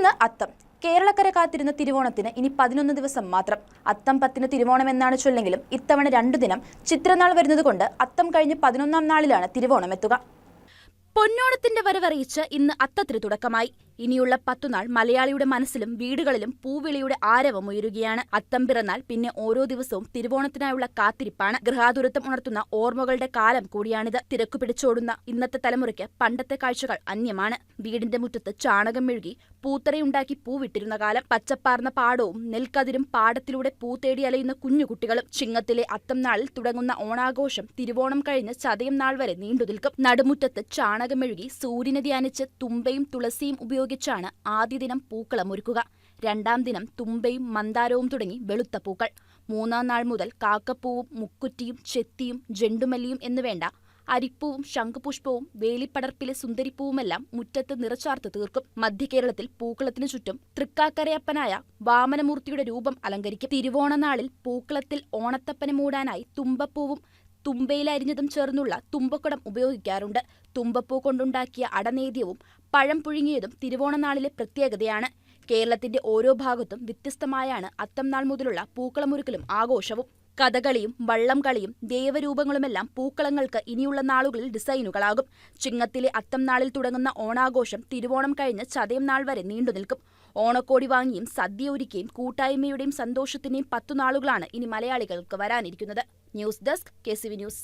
ഇന്ന് അത്തം. കേരളക്കര കാത്തിരുന്ന തിരുവോണത്തിന് ഇനി പതിനൊന്ന് ദിവസം മാത്രം. അത്തം പത്തിന് തിരുവോണം എന്നാണ് ചൊല്ലെങ്കിലും ഇത്തവണ രണ്ടു ദിനം. ചിത്രനാൾ വരുന്നതുകൊണ്ട് അത്തം കഴിഞ്ഞ് പതിനൊന്നാം നാളിലാണ് തിരുവോണം എത്തുക. പൊന്നോണത്തിന്റെ വരവറിയിച്ച് ഇന്ന് അത്തത്തിന് തുടക്കമായി. ഇനിയുള്ള പത്തുനാൾ മലയാളിയുടെ മനസ്സിലും വീടുകളിലും പൂവിളിയുടെ ആരവം ഉയരുകയാണ്. അത്തം പിറന്നാൽ പിന്നെ ഓരോ ദിവസവും തിരുവോണത്തിനായുള്ള കാത്തിരിപ്പാണ്. ഗൃഹാതുരത്വം ഉണർത്തുന്ന ഓർമ്മകളുടെ കാലം കൂടിയാണിത്. തിരക്കു പിടിച്ചോടുന്ന ഇന്നത്തെ തലമുറയ്ക്ക് പണ്ടത്തെ കാഴ്ചകൾ അന്യമാണ്. വീടിന്റെ മുറ്റത്ത് ചാണകം മെഴുകി പൂത്തറയുണ്ടാക്കി പൂവിട്ടിരുന്ന കാലം. പച്ചപ്പാർന്ന പാടവും നെൽക്കതിരും പാടത്തിലൂടെ പൂ തേടി അലയുന്ന കുഞ്ഞുകുട്ടികളും ചിങ്ങത്തിലെ അത്തം നാളിൽ തുടങ്ങുന്ന ഓണാഘോഷം തിരുവോണം കഴിഞ്ഞ് ചതയം നാൾ വരെ നീണ്ടുനിൽക്കും നടുമുറ്റത്ത് ചാണകം മെഴുകി സൂര്യനെ ധ്യാനിച്ച് തുമ്പയും തുളസിയും ഉപയോഗിച്ചാണ് ആദ്യ ദിനം പൂക്കളമൊരുക്കുക രണ്ടാം ദിനം തുമ്പയും മന്ദാരവും തുടങ്ങി വെളുത്ത പൂക്കൾ. മൂന്നാം നാൾ മുതൽ കാക്കപ്പൂവും മുക്കുറ്റിയും ചെത്തിയും ജെണ്ടുമല്ലിയും എന്നുവേണ്ട അരിപ്പൂവും ശംഖുപുഷ്പവും വേലിപ്പടർപ്പിലെ സുന്ദരിപ്പൂവുമെല്ലാം മുറ്റത്ത് നിറച്ചാർത്ത് തീർക്കും. മധ്യകേരളത്തിൽ പൂക്കളത്തിനു ചുറ്റും തൃക്കാക്കരയപ്പനായ വാമനമൂർത്തിയുടെ രൂപം അലങ്കരിക്കും. തിരുവോണനാളിൽ പൂക്കളത്തിൽ ഓണത്തപ്പനെ മൂടാനായി തുമ്പപ്പൂവും തുമ്പയിലരിഞ്ഞതും ചേർന്നുള്ള തുമ്പക്കടം ഉപയോഗിക്കാറുണ്ട്. തുമ്പപ്പൂ കൊണ്ടുണ്ടാക്കിയ അടനേദ്യവും പഴം പുഴുങ്ങിയതും തിരുവോണനാളിലെ പ്രത്യേകതയാണ്. കേരളത്തിന്റെ ഓരോ ഭാഗത്തും വ്യത്യസ്തമായാണ് അത്തം നാൾ മുതലുള്ള പൂക്കളമൊരുക്കലും ആഘോഷവും. കഥകളിയും വള്ളംകളിയും ദേവരൂപങ്ങളുമെല്ലാം പൂക്കളങ്ങൾക്ക് ഇനിയുള്ള നാളുകളിൽ ഡിസൈനുകളാകും. ചിങ്ങത്തിലെ അത്തം നാളിൽ തുടങ്ങുന്ന ഓണാഘോഷം തിരുവോണം കഴിഞ്ഞ് ചതയം നാൾ വരെ നീണ്ടുനിൽക്കും ഓണക്കോടി വാങ്ങിയും സദ്യ ഒരുക്കിയും കൂട്ടായ്മയുടെയും സന്തോഷത്തിന്റെയും പത്തു നാളുകളാണ് ഇനി മലയാളികൾക്ക് വരാനിരിക്കുന്നത്. News desk K news.